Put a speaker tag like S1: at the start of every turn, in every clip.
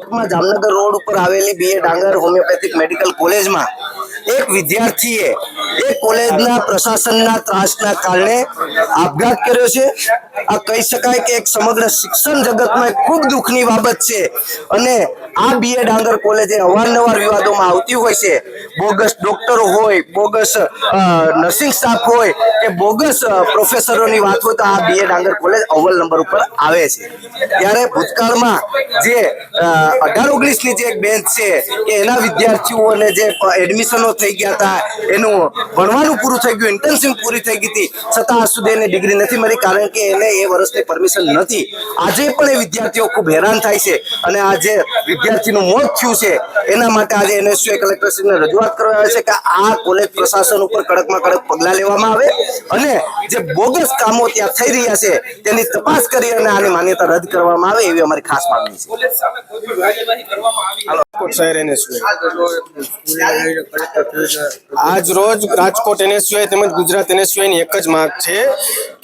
S1: Jamnagar road ઉપર આવેલી BA ડાંગર હોમિયોપેથિક મેડિકલ કોલેજમાં એક વિદ્યાર્થીએ એ કોલેજના આપઘાત કર્યો છે. આ કહી શકાય કે એક સમગ્ર શિક્ષણ જગતમાં ખૂબ દુઃખની બાબત છે અને આ બીએ ડાંગર કોલેજે અવારનવાર વિવાદોમાં આવતી હોય છે. બોગસ ડોક્ટરો હોય, બોગસ નર્સિંગ સ્ટાફ હોય કે બોગસ પ્રોફેસરોની વાત હોય તો આ બીએ ડાંગર કોલેજ અવ્વલ નંબર ઉપર આવે છે. ત્યારે ભૂતકાળમાં જે અઢાર ઓગણીસની જે એક બેન્ચ છે, કે એના વિદ્યાર્થીઓને જે એડમિશનો થઈ ગયા હતા, એનું ભણવાનું પૂરું થઈ ગયું ઇન્ટર્નશીપ પૂરી થઈ ગઈ હતી. છતાં આજ સુધી એને ડિગ્રી નથી મળી કારણ કે એને એ વર્ષની પરમિશન નથી. આજે પણ એ વિદ્યાર્થીઓ ખૂબ હેરાન થાય છે અને આ જે વિદ્યાર્થીનું મોત થયું છે એના માટે આજે એનએસયુએ કલેક્ટરશ્રીને રજૂઆત કરવા આવે છે કે આ કોલેજ પ્રશાસન ઉપર કડકમાં કડક પગલાં લેવામાં આવે અને જે બોગસ કામો ત્યાં થઈ રહ્યા છે તેની તપાસ કરી અને આની માન્યતા રદ કરવામાં આવે એવી અમારી ખાસ માંગણી છે.
S2: રાજકોટ શહેર એનએસયુઆઈ આજ રોજ રાજકોટ એનએસયુઆઈ તેમજ ગુજરાત એનએસયુઆઈની એક જ માંગ છે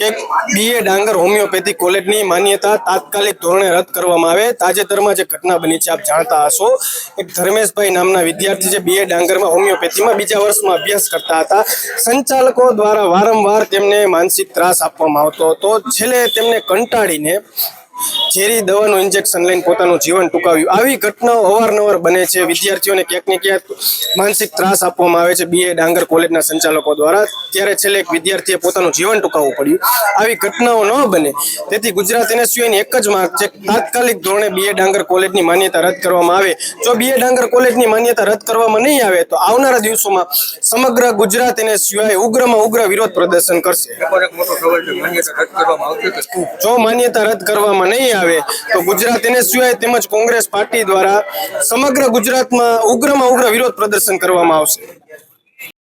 S2: કે બીએ ડાંગર હોમિયોપેથિક કોલેજની માન્યતા તાત્કાલિક ધોરણે રદ કરવામાં આવે. તાજેતરમાં જે ઘટના બની છે આપ જાણતા હશો. એક ધર્મેશભાઈ નામના વિદ્યાર્થી જે બીએ ડાંગરમાં હોમિયોપેથીમાં બીજા વર્ષમાં અભ્યાસ કરતા હતા. સંચાલકો દ્વારા વારંવાર તેમને માનસિક ત્રાસ આપવામાં આવતો હતો. છેલ્લે તેમને કંટાળીને ઝેરી દવાનું ઇન્જેક્શન લઈને પોતાનું જીવન ટૂંકાવ્યું. આવી ઘટનાઓ અવારનવાર બને છે. વિદ્યાર્થીઓને ક્યાંક ને ક્યાંક માનસિક ત્રાસ આપવામાં આવે છે. બીએ ડાંગર કોલેજના સંચાલકો દ્વારા. ત્યારે છેલ્લે એક વિદ્યાર્થીએ પોતાનું જીવન ટૂંકાવવું પડ્યું. આવી ઘટનાઓ ન બને. તેથી ગુજરાત એનએસયુની એક જ માંગ છે. તાત્કાલિક ધોરણે બીએ ડાંગર કોલેજની માન્યતા રદ કરવામાં આવે. જો બીએ ડાંગર કોલેજની માન્યતા રદ કરવામાં નહીં આવે તો આવનારા દિવસોમાં સમગ્ર ગુજરાત એનએસયુઆઈ ઉગ્રમાં ઉગ્ર વિરોધ પ્રદર્શન કરશે. જો માન્યતા રદ કરવામાં નહીં આવે, તો ગુજરાત એનએસયુઆઈ તેમજ કોંગ્રેસ પાર્ટી દ્વારા સમગ્ર ગુજરાતમાં ઉગ્રમાં ઉગ્ર વિરોધ પ્રદર્શન કરવામાં આવશે.